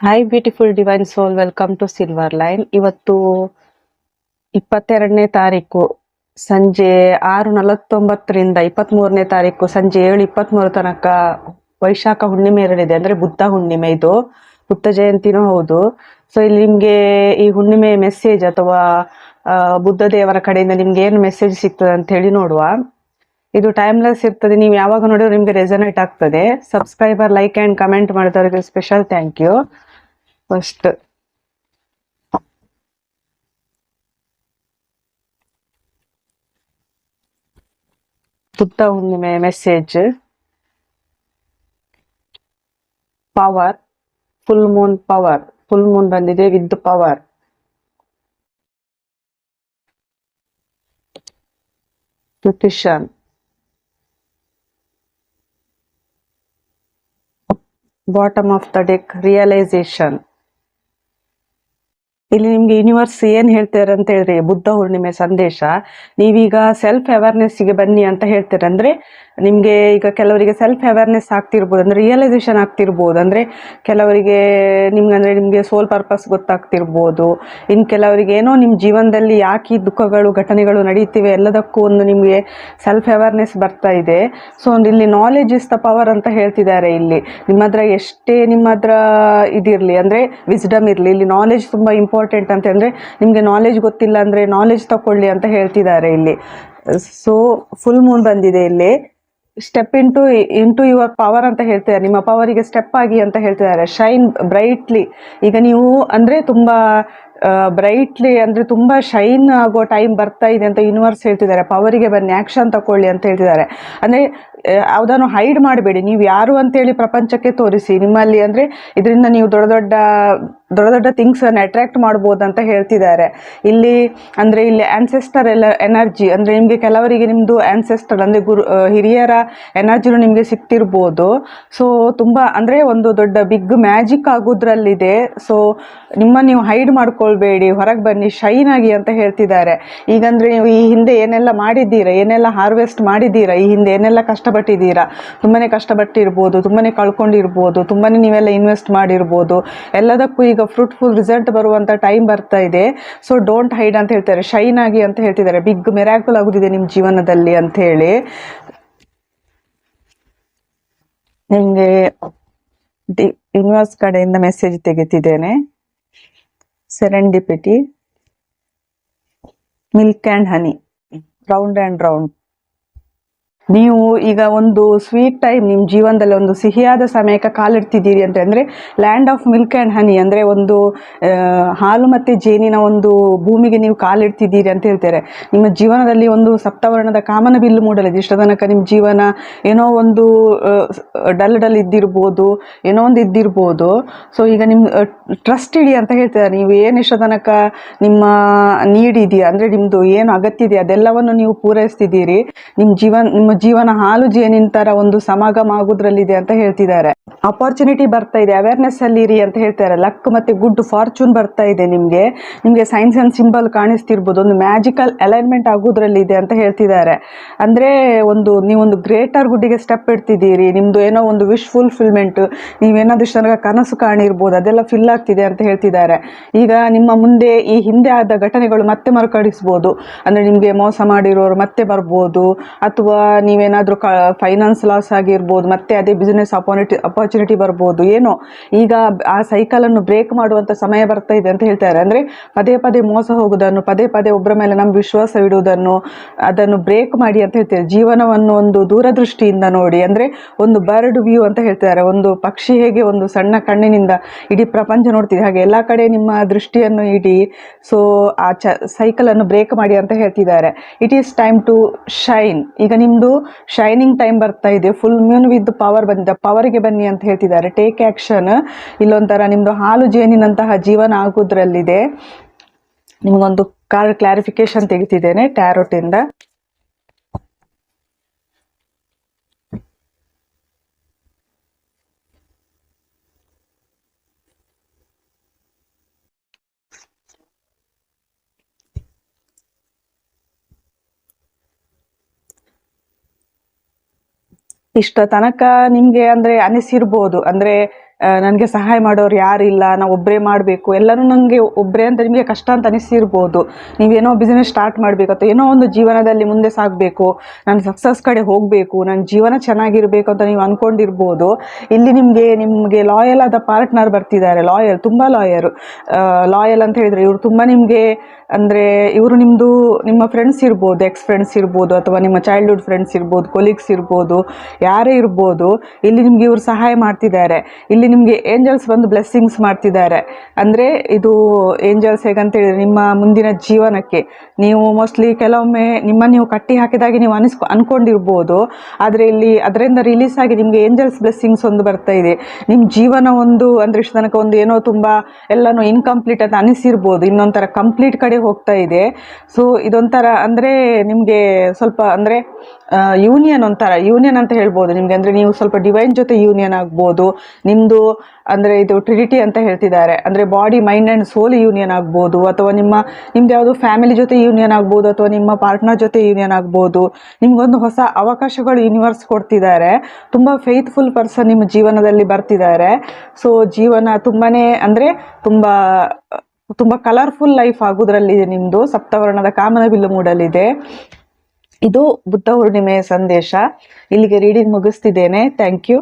Hi beautiful divine soul welcome to silver line ಇವತ್ತು ಇಪ್ಪತ್ತೆರಡನೇ ತಾರೀಕು, ಸಂಜೆ ಆರು ನಲವತ್ತೊಂಬತ್ತರಿಂದ ಇಪ್ಪತ್ತ್ಮೂರನೇ ತಾರೀಕು, ಸಂಜೆ ಏಳು ಇಪ್ಪತ್ತ್ಮೂರು ತನಕ ವೈಶಾಖ ಹುಣ್ಣಿಮೆ ಇರಲಿದೆ ಅಂದ್ರೆ ಬುದ್ಧ ಹುಣ್ಣಿಮೆ ಇದು. ಬುದ್ಧ ಜಯಂತಿನೂ ಹೌದು. ಸೊ ಇಲ್ಲಿ ನಿಮ್ಗೆ ಈ ಹುಣ್ಣಿಮೆ ಮೆಸೇಜ್ ಅಥವಾ ಬುದ್ಧ ದೇವರ ಕಡೆಯಿಂದ ನಿಮ್ಗೆ ಏನು ಮೆಸೇಜ್ ಸಿಗ್ತದೆ ಅಂತ ಹೇಳಿ ನೋಡುವ. ಇದು ಟೈಮ್ಲೆಸ್ ಇರ್ತದೆ. ನೀವು ಯಾವಾಗ ನೋಡಿದ್ರು ನಿಮ್ಗೆ ರೆಸನೇಟ್ ಆಗ್ತದೆ. ಸಬ್ಸ್ಕ್ರೈಬರ್ ಲೈಕ್ ಅಂಡ್ ಕಮೆಂಟ್ ಮಾಡಿದವರಿಗೆ special thank you first Buddha Hunnime message power full moon power full moon ಬಂದಿದೆ with power nutrition bottom of the deck realisation ಇಲ್ಲಿ ನಿಮ್ಗೆ ಯೂನಿವರ್ಸ್ ಏನ್ ಹೇಳ್ತಾರೆ ಅಂತ ಹೇಳಿದ್ರೆ, ಬುದ್ಧ ಹುಣ್ಣಿಮೆ ಸಂದೇಶ. ನೀವೀಗ ಸೆಲ್ಫ್ಗೆ ಬನ್ನಿ ಅಂತ ಹೇಳ್ತಾರೆ ಅಂದ್ರೆ, ನಿಮ್ಗೆ ಈಗ ಕೆಲವರಿಗೆ ಸೆಲ್ಫ್ ಅವೇರ್ನೆಸ್ ಆಗ್ತಿರ್ಬೋದು, ಅಂದ್ರೆ ರಿಯಲೈಸೇಷನ್ ಆಗ್ತಿರ್ಬೋದು, ಅಂದ್ರೆ ಕೆಲವರಿಗೆ ನಿಮ್ಗೆ ಅಂದ್ರೆ ನಿಮ್ಗೆ ಸೋಲ್ ಪರ್ಪಸ್ ಗೊತ್ತಾಗ್ತಿರ್ಬೋದು. ಇನ್ ಕೆಲವರಿಗೆ ಏನೋ ನಿಮ್ ಜೀವನದಲ್ಲಿ ಯಾಕೆ ದುಃಖಗಳು, ಘಟನೆಗಳು ನಡೀತಿವೆ, ಎಲ್ಲದಕ್ಕೂ ಒಂದು ನಿಮ್ಗೆ ಸೆಲ್ಫ್ ಅವೇರ್ನೆಸ್ ಬರ್ತಾ ಇದೆ. ಸೊ ಇಲ್ಲಿ ನಾಲೆಜ್ ಇಸ್ ದ ಪವರ್ ಅಂತ ಹೇಳ್ತಿದ್ದಾರೆ ಇಲ್ಲಿ. ನಿಮ್ಮ ಎಷ್ಟೇ ನಿಮ್ಮ ಹತ್ರ ಇದಿರಲಿ, ಅಂದ್ರೆ ವಿಸ್ಡಮ್ ಇರಲಿ, ಇಲ್ಲಿ ನಾಲೆಜ್ ತುಂಬಾ ಇಂಪಾರ್ಟೆಂಟ್ ಅಂತ ಅಂದರೆ ನಿಮಗೆ ನಾಲೆಜ್ ಗೊತ್ತಿಲ್ಲ ಅಂದ್ರೆ ನಾಲೆಜ್ ತಕೊಳ್ಳಿ ಅಂತ ಹೇಳ್ತಿದ್ದಾರೆ ಇಲ್ಲಿ. ಸೊ ಫುಲ್ ಮೂನ್ ಬಂದಿದೆ ಇಲ್ಲಿ. Step into into your power ಅಂತ ಹೇಳ್ತಿದ್ದಾರೆ. ನಿಮ್ಮ ಪವರಿಗೆ ಸ್ಟೆಪ್ ಆಗಿ ಅಂತ ಹೇಳ್ತಿದ್ದಾರೆ. ಶೈನ್ ಬ್ರೈಟ್ಲಿ ಈಗ ನೀವು ಅಂದ್ರೆ ತುಂಬ ಬ್ರೈಟ್ಲಿ ಅಂದ್ರೆ ತುಂಬಾ ಶೈನ್ ಆಗೋ ಟೈಮ್ ಬರ್ತಾ ಇದೆ ಅಂತ ಯೂನಿವರ್ಸ್ ಹೇಳ್ತಿದ್ದಾರೆ. ಪವರಿಗೆ ಬನ್ನಿ ಆ್ಯಕ್ಷನ್ ತಕೊಳ್ಳಿ ಅಂತ ಹೇಳ್ತಿದ್ದಾರೆ. ಅಂದ್ರೆ ಯಾವುದನ್ನು ಹೈಡ್ ಮಾಡಬೇಡಿ. ನೀವು ಯಾರು ಅಂತೇಳಿ ಪ್ರಪಂಚಕ್ಕೆ ತೋರಿಸಿ. ನಿಮ್ಮಲ್ಲಿ ಅಂದರೆ ಇದರಿಂದ ನೀವು ದೊಡ್ಡ ದೊಡ್ಡ ದೊಡ್ಡ ದೊಡ್ಡ ಥಿಂಗ್ಸನ್ನು ಅಟ್ರಾಕ್ಟ್ ಮಾಡ್ಬೋದು ಅಂತ ಹೇಳ್ತಿದ್ದಾರೆ. ಇಲ್ಲಿ ಅಂದರೆ ಇಲ್ಲಿ ಆ್ಯನ್ಸೆಸ್ಟರ್ ಎಲ್ಲ ಎನರ್ಜಿ ಅಂದರೆ ನಿಮಗೆ ಕೆಲವರಿಗೆ ನಿಮ್ಮದು ಆ್ಯನ್ಸೆಸ್ಟರ್ ಅಂದರೆ ಗುರು ಹಿರಿಯರ ಎನರ್ಜಿನು ನಿಮಗೆ ಸಿಕ್ತಿರ್ಬೋದು. ಸೊ ತುಂಬ ಅಂದರೆ ಒಂದು ದೊಡ್ಡ ಬಿಗ್ ಮ್ಯಾಜಿಕ್ ಆಗೋದ್ರಲ್ಲಿದೆ. ಸೊ ನಿಮ್ಮ ನೀವು ಹೈಡ್ ಮಾಡ್ಕೊಳ್ಬೇಡಿ, ಹೊರಗೆ ಬನ್ನಿ ಶೈನ್ ಆಗಿ ಅಂತ ಹೇಳ್ತಿದ್ದಾರೆ. ಈಗಂದರೆ ನೀವು ಈ ಹಿಂದೆ ಏನೆಲ್ಲ ಮಾಡಿದ್ದೀರಾ, ಏನೆಲ್ಲ ಹಾರ್ವೆಸ್ಟ್ ಮಾಡಿದ್ದೀರಾ, ಈ ಹಿಂದೆ ಏನೆಲ್ಲ ಕಷ್ಟಪಟ್ಟಿದ್ದೀರಾ ತುಂಬಾ ಕಷ್ಟಪಟ್ಟಿರ್ಬೋದು ತುಂಬಾ ಕಳ್ಕೊಂಡಿರ್ಬೋದು ತುಂಬಾ ನೀವೆಲ್ಲ ಇನ್ವೆಸ್ಟ್ ಮಾಡಿರ್ಬೋದು, ಎಲ್ಲದಕ್ಕೂ ಈಗ ಫ್ರೂಟ್ಫುಲ್ ರಿಸಲ್ಟ್ ಬರುವಂತ ಟೈಮ್ ಬರ್ತಾ ಇದೆ. ಸೊ ಡೋಂಟ್ ಹೈಡ್ ಅಂತ ಹೇಳ್ತಾರೆ. ಶೈನ್ ಆಗಿ ಅಂತ ಹೇಳ್ತಿದ್ದಾರೆ. ಬಿಗ್ ಮೆರಾಕಲ್ ಆಗುದಿದೆ ನಿಮ್ಮ ಜೀವನದಲ್ಲಿ ಅಂತ ಹೇಳಿ. ನಿಮಗೆ ಯೂನಿವರ್ಸ್ ಕಡೆಯಿಂದ message ತೆಗೆತಿದ್ದೇನೆ. Serendipity milk and honey round and round ನೀವು ಈಗ ಒಂದು ಸ್ವೀಟ್ ಟೈಮ್ ನಿಮ್ಮ ಜೀವನದಲ್ಲಿ ಒಂದು ಸಿಹಿಯಾದ ಸಮಯಕ್ಕೆ ಕಾಲಿಡ್ತಿದ್ದೀರಿ ಅಂತ ಅಂದರೆ land of milk and honey ಅಂದರೆ ಒಂದು ಹಾಲು ಮತ್ತು ಜೇನಿನ ಒಂದು ಭೂಮಿಗೆ ನೀವು ಕಾಲಿಡ್ತಿದ್ದೀರಿ ಅಂತ ಹೇಳ್ತಾರೆ. ನಿಮ್ಮ ಜೀವನದಲ್ಲಿ ಒಂದು ಸಪ್ತವರ್ಣದ ಕಾಮನ ಬಿಲ್ಲು ಮೂಡಲಿದೆ. ಇಷ್ಟ ತನಕ ನಿಮ್ಮ ಜೀವನ ಏನೋ ಒಂದು ಡಲ್ ಡಲ್ ಇದ್ದಿರ್ಬೋದು, ಏನೋ ಒಂದು ಇದ್ದಿರ್ಬೋದು. ಸೊ ಈಗ ನಿಮ್ಮ ಟ್ರಸ್ಟ್ ಇಡಿ ಅಂತ ಹೇಳ್ತಾರೆ ನೀವು ಏನು ಇಷ್ಟ ತನಕ ನಿಮ್ಮ ನೀಡಿದೆಯಾ ಅಂದರೆ ನಿಮ್ಮದು ಏನು ಅಗತ್ಯ ಇದೆಯಾ? ಅದೆಲ್ಲವನ್ನು ನೀವು ಪೂರೈಸ್ತಿದ್ದೀರಿ. ನಿಮ್ಮ ಜೀವನ, ನಿಮ್ಮ ಜೀವನ ಹಾಲು ಜೇನಿನ ತರ ಒಂದು ಸಮಾಗಮ ಆಗೋದ್ರಲ್ಲಿದೆ ಅಂತ ಹೇಳ್ತಿದ್ದಾರೆ. ಅಪಾರ್ಚುನಿಟಿ ಬರ್ತಾ ಇದೆ ಅವೇರ್ನೆಸ್ ಅಲ್ಲಿ ಇರಿ ಅಂತ ಹೇಳ್ತಾರೆ. ಲಕ್ ಮತ್ತೆ ಗುಡ್ ಫಾರ್ಚೂನ್ ಬರ್ತಾ ಇದೆ ನಿಮಗೆ. ನಿಮಗೆ ಸೈನ್ಸ್ ಅಂಡ್ ಸಿಂಬಲ್ ಕಾಣಿಸ್ತಿರ್ಬೋದು. ಒಂದು ಮ್ಯಾಜಿಕಲ್ ಅಲೈನ್ಮೆಂಟ್ ಆಗೋದ್ರಲ್ಲಿದೆ ಅಂತ ಹೇಳ್ತಿದ್ದಾರೆ. ಅಂದ್ರೆ ಒಂದು ನೀವೊಂದು ಗ್ರೇಟರ್ ಗುಡ್ಡಿಗೆ ಸ್ಟೆಪ್ ಇಡ್ತಿದ್ದೀರಿ. ನಿಮ್ದು ಏನೋ ಒಂದು ವಿಶ್ ಫುಲ್ಫಿಲ್ಮೆಂಟ್ ನೀವೇನಾದ್ರೂ ತನಕ ಕನಸು ಕಾಣಿರ್ಬೋದು. ಅದೆಲ್ಲ ಫಿಲ್ ಆಗ್ತಿದೆ ಅಂತ ಹೇಳ್ತಿದ್ದಾರೆ. ಈಗ ನಿಮ್ಮ ಮುಂದೆ ಈ ಹಿಂದೆ ಆದ ಘಟನೆಗಳು ಮತ್ತೆ ಮರುಕಳಿಸ್ಬೋದು. ಅಂದ್ರೆ ನಿಮಗೆ ಮೋಸ ಮಾಡಿರೋರು ಮತ್ತೆ ಬರ್ಬೋದು. ಅಥವಾ ನೀವೇನಾದ್ರೂ ಕ ಫೈನಾನ್ಸ್ ಲಾಸ್ ಆಗಿರ್ಬೋದು, ಮತ್ತೆ ಅದೇ ಬಿಸ್ನೆಸ್ ಅಪಾರ್ಚುನಿಟಿ ಅಪಾರ್ಚುನಿಟಿ ಬರ್ಬೋದು, ಏನೋ, ಈಗ ಆ ಸೈಕಲ್ ಅನ್ನು ಬ್ರೇಕ್ ಮಾಡುವಂಥ ಸಮಯ ಬರ್ತಾ ಇದೆ ಅಂತ ಹೇಳ್ತಾರೆ. ಅಂದರೆ ಪದೇ ಪದೇ ಮೋಸ ಹೋಗುವುದನ್ನು, ಪದೇ ಪದೇ ಒಬ್ಬರ ಮೇಲೆ ನಮ್ಮ ವಿಶ್ವಾಸ ಇಡುವುದನ್ನು, ಅದನ್ನು ಬ್ರೇಕ್ ಮಾಡಿ ಅಂತ ಹೇಳ್ತಾರೆ. ಜೀವನವನ್ನು ಒಂದು ದೂರದೃಷ್ಟಿಯಿಂದ ನೋಡಿ, ಅಂದರೆ ಒಂದು ಬರ್ಡ್ ವ್ಯೂ ಅಂತ ಹೇಳ್ತಾರೆ. ಒಂದು ಪಕ್ಷಿ ಹೇಗೆ ಒಂದು ಸಣ್ಣ ಕಣ್ಣಿನಿಂದ ಇಡೀ ಪ್ರಪಂಚ ನೋಡ್ತಿದೆ. ಹಾಗೆ ಎಲ್ಲ ಕಡೆ ನಿಮ್ಮ ದೃಷ್ಟಿಯನ್ನು ಇಡಿ ಸೊ ಆ ಚ ಸೈಕಲನ್ನು ಬ್ರೇಕ್ ಮಾಡಿ ಅಂತ ಹೇಳ್ತಿದ್ದಾರೆ. It is time to shine ಈಗ ನಿಮ್ದು ಶೈನಿಂಗ್ ಟೈಮ್ ಬರ್ತಾ ಇದೆ. ಫುಲ್ ಮ್ಯೂನ್ ವಿತ್ ಪವರ್ ಬಂದಿದೆ. ಪವರ್ಗೆ ಬನ್ನಿ ಅಂತ ಹೇಳ್ತಿದ್ದಾರೆ. ಟೇಕ್ ಆಕ್ಷನ್ ಇಲ್ಲೊಂಥರ ನಿಮ್ದು ಹಾಲು ಜೇನಿನಂತಹ ಜೀವನ ಆಗೋದ್ರಲ್ಲಿದೆ. ನಿಮಗೊಂದು ಕಾರ್ ಕ್ಲಾರಿಫಿಕೇಶನ್ ತೆಗಿತಿದ್ದೇನೆ ಟ್ಯಾರೋಟ್ ಇಷ್ಟ ತನಕ ನಿಮ್ಗೆ ಅಂದ್ರೆ ಅನಿಸಿರ್ಬೋದು. ಅಂದ್ರೆ ನನಗೆ ಸಹಾಯ ಮಾಡೋರು ಯಾರಿಲ್ಲ ನಾವು ಒಬ್ಬರೇ ಮಾಡಬೇಕು. ಎಲ್ಲರೂ ನನಗೆ ಒಬ್ಬರೇ ಅಂತ ನಿಮಗೆ ಕಷ್ಟ ಅಂತ ಅನಿಸಿರ್ಬೋದು. ನೀವೇನೋ ಬಿಸ್ನೆಸ್ ಸ್ಟಾರ್ಟ್ ಮಾಡಬೇಕು ಅಥವಾ ಏನೋ ಒಂದು ಜೀವನದಲ್ಲಿ ಮುಂದೆ ಸಾಗಬೇಕು, ನಾನು ಸಕ್ಸಸ್ ಕಡೆ ಹೋಗಬೇಕು ನನ್ನ ಜೀವನ ಚೆನ್ನಾಗಿರಬೇಕು ಅಂತ ನೀವು ಅಂದ್ಕೊಂಡಿರ್ಬೋದು ಇಲ್ಲಿ ನಿಮಗೆ ನಿಮಗೆ ಲಾಯಲ್ ಆದ ಪಾರ್ಟ್ನರ್ ಬರ್ತಿದ್ದಾರೆ ಲಾಯಲ್ ತುಂಬ ಲಾಯರು ಲಾಯಲ್ ಅಂತ ಹೇಳಿದರೆ ಇವರು ತುಂಬ ನಿಮಗೆ ಅಂದರೆ ಇವರು ನಿಮ್ಮದು ನಿಮ್ಮ ಫ್ರೆಂಡ್ಸ್ ಇರ್ಬೋದು ಎಕ್ಸ್ ಫ್ರೆಂಡ್ಸ್ ಇರ್ಬೋದು ಅಥವಾ ನಿಮ್ಮ ಚೈಲ್ಡ್ಹುಡ್ ಫ್ರೆಂಡ್ಸ್ ಇರ್ಬೋದು ಕೊಲೀಗ್ಸ್ ಇರ್ಬೋದು, ಯಾರೇ ಇರ್ಬೋದು. ಇಲ್ಲಿ ನಿಮಗೆ ಇವರು ಸಹಾಯ ಮಾಡ್ತಿದ್ದಾರೆ. ಇಲ್ಲಿ ನಿಮಗೆ ಏಂಜಲ್ಸ್ ಬಂದು ಬ್ಲೆಸ್ಸಿಂಗ್ಸ್ ಮಾಡ್ತಿದ್ದಾರೆ. ಅಂದರೆ ಇದು ಏಂಜಲ್ಸ್ ಹೇಗಂತ ಹೇಳಿದ್ರೆ ನಿಮ್ಮ ಮುಂದಿನ ಜೀವನಕ್ಕೆ. ನೀವು ಮೋಸ್ಟ್ಲಿ ಕೆಲವೊಮ್ಮೆ ನಿಮ್ಮನ್ನು ನೀವು ಕಟ್ಟಿ ಹಾಕಿದಾಗೆ ನೀವು ಅನಿಸ್ಕೊ ಅಂದ್ಕೊಂಡಿರ್ಬೋದು ಆದರೆ ಇಲ್ಲಿ ಅದರಿಂದ ರಿಲೀಸ್ ಆಗಿ ನಿಮಗೆ ಏಂಜಲ್ಸ್ ಬ್ಲೆಸ್ಸಿಂಗ್ಸ್ ಒಂದು ಬರ್ತಾ ಇದೆ. ನಿಮ್ಮ ಜೀವನ ಒಂದು, ಅಂದರೆ ಇಷ್ಟು ತನಕ ಒಂದು ಏನೋ ತುಂಬ ಎಲ್ಲನೂ ಇನ್ಕಂಪ್ಲೀಟ್ ಅಂತ ಅನಿಸಿರ್ಬೋದು. ಇನ್ನೊಂಥರ ಕಂಪ್ಲೀಟ್ ಕಡೆ ಹೋಗ್ತಾ ಇದೆ. ಸೊ ಇದೊಂಥರ ಅಂದರೆ ನಿಮಗೆ ಸ್ವಲ್ಪ ಅಂದರೆ ಯೂನಿಯನ್ ಒಂಥರ ಯೂನಿಯನ್ ಅಂತ ಹೇಳ್ಬೋದು. ನಿಮಗೆ ಅಂದರೆ ನೀವು ಸ್ವಲ್ಪ ಡಿವೈನ್ ಜೊತೆ ಯೂನಿಯನ್ ಆಗ್ಬೋದು. ನಿಮ್ಮದು ಅಂದರೆ ಇದು ಟ್ರಿಡಿಟಿ ಅಂತ ಹೇಳ್ತಿದ್ದಾರೆ. ಅಂದರೆ body mind and soul union ಆಗ್ಬೋದು. ಅಥವಾ ನಿಮ್ಮ, ನಿಮ್ದು ಯಾವುದು ಫ್ಯಾಮಿಲಿ ಜೊತೆ ಯೂನಿಯನ್ ಆಗ್ಬೋದು, ಅಥವಾ ನಿಮ್ಮ ಪಾರ್ಟ್ನರ್ ಜೊತೆ ಯೂನಿಯನ್ ಆಗ್ಬೋದು. ನಿಮ್ಗೊಂದು ಹೊಸ ಅವಕಾಶಗಳು ಯೂನಿವರ್ಸ್ ಕೊಡ್ತಿದ್ದಾರೆ. ತುಂಬ ಫೇತ್ಫುಲ್ ಪರ್ಸನ್ ನಿಮ್ಮ ಜೀವನದಲ್ಲಿ ಬರ್ತಿದ್ದಾರೆ. ಸೊ ಜೀವನ ತುಂಬಾ ಅಂದರೆ ತುಂಬ ತುಂಬ ಕಲರ್ಫುಲ್ ಲೈಫ್ ಆಗೋದ್ರಲ್ಲಿದೆ ನಿಮ್ಮದು ಸಪ್ತವರ್ಣದ ಕಾಮನ ಬಿಲ್ಲು ಮೂಡಲಿದೆ. ಇದು ಬುದ್ಧ ಪೂರ್ಣಿಮೆಯ ಸಂದೇಶ. ಇಲ್ಲಿಗೆ ರೀಡಿಂಗ್ ಮುಗಿಸ್ತಿದ್ದೇನೆ. Thank you